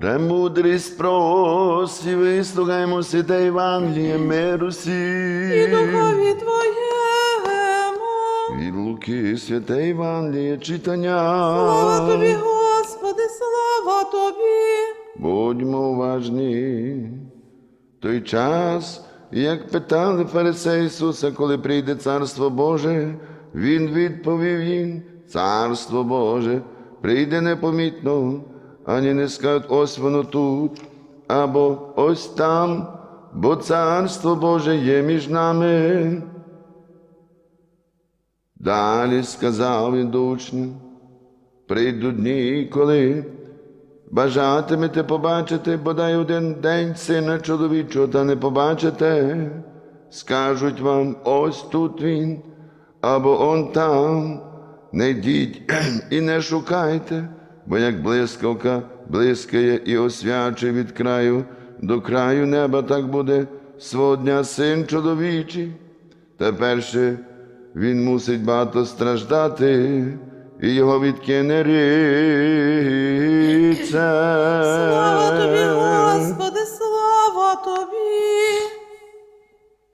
Премудрість просі, вислухаймо святе Євангеліє миру і духові Твоєму. Від Луки святе Євангеліє читання. Слава Тобі, Господи, слава Тобі. Будьмо уважні. Той час, як питали фарисеї Ісуса, коли прийде Царство Боже, Він відповів їм, Царство Боже прийде непомітно, ані не скажуть, ось воно тут, або ось там, бо Царство Боже є між нами. Далі сказав він до учнів, прийдуть дні, коли Бажатимете побачити бодай один день сина чоловічого, та не побачите. Скажуть вам, ось тут він, або он там. Не йдіть і не шукайте, бо як блискавка блискає і освячує від краю до краю неба, так буде свого дня син чоловічий. Тепер ще він мусить багато страждати, і його відкине ріце.